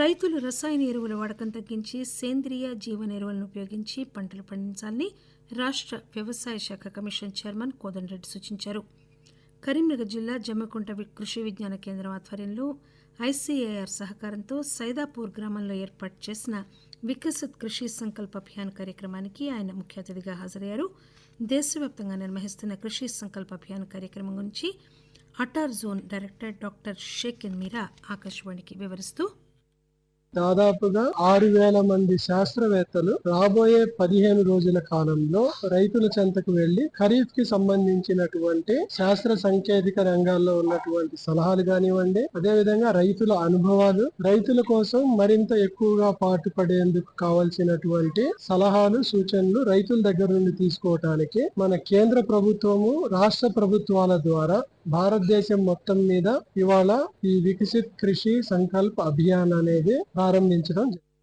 రైతులు రసాయన ఎరువుల వాడకం తగ్గించి సేంద్రియ జీవన ఎరువులను ఉపయోగించి పంటలు పండించాలని రాష్ట్ర వ్యవసాయ శాఖ కమిషన్ చైర్మన్ కోదండరెడ్డి సూచించారు. కరీంనగర్ జిల్లా జమ్మకుంట కృషి విజ్ఞాన కేంద్రం ఆధ్వర్యంలో ఐసీఏఆర్ సహకారంతో సైదాపూర్ గ్రామంలో ఏర్పాటు చేసిన వికసిత్ కృషి సంకల్ప అభియాన్ కార్యక్రమానికి ఆయన ముఖ్య అతిథిగా హాజరయ్యారు. దేశవ్యాప్తంగా నిర్వహిస్తున్న కృషి సంకల్ప అభియాన్ కార్యక్రమం గురించి అటార్ జోన్ డైరెక్టర్ డాక్టర్ షేకిన్ మీరా ఆకాశవాణికి వివరిస్తూ దాదాపుగా ఆరు వేల మంది శాస్త్రవేత్తలు రాబోయే పదిహేను రోజుల కాలంలో రైతుల చెంతకు వెళ్ళి ఖరీఫ్కి సంబంధించినటువంటి శాస్త్ర సాంకేతిక రంగాల్లో ఉన్నటువంటి సలహాలు కానివ్వండి అదేవిధంగా రైతుల అనుభవాలు రైతుల కోసం మరింత ఎక్కువగా పాటుపడేందుకు కావలసినటువంటి సలహాలు సూచనలు రైతుల దగ్గర నుండి తీసుకోవటానికి మన కేంద్ర ప్రభుత్వము రాష్ట్ర ప్రభుత్వాల ద్వారా భారతదేశం మొత్తం మీద ఇవాళ ఈ వికసిత్ కృషి సంకల్ప్ అభియాన్ అనేది ప్రారంభించడం జరిగింది.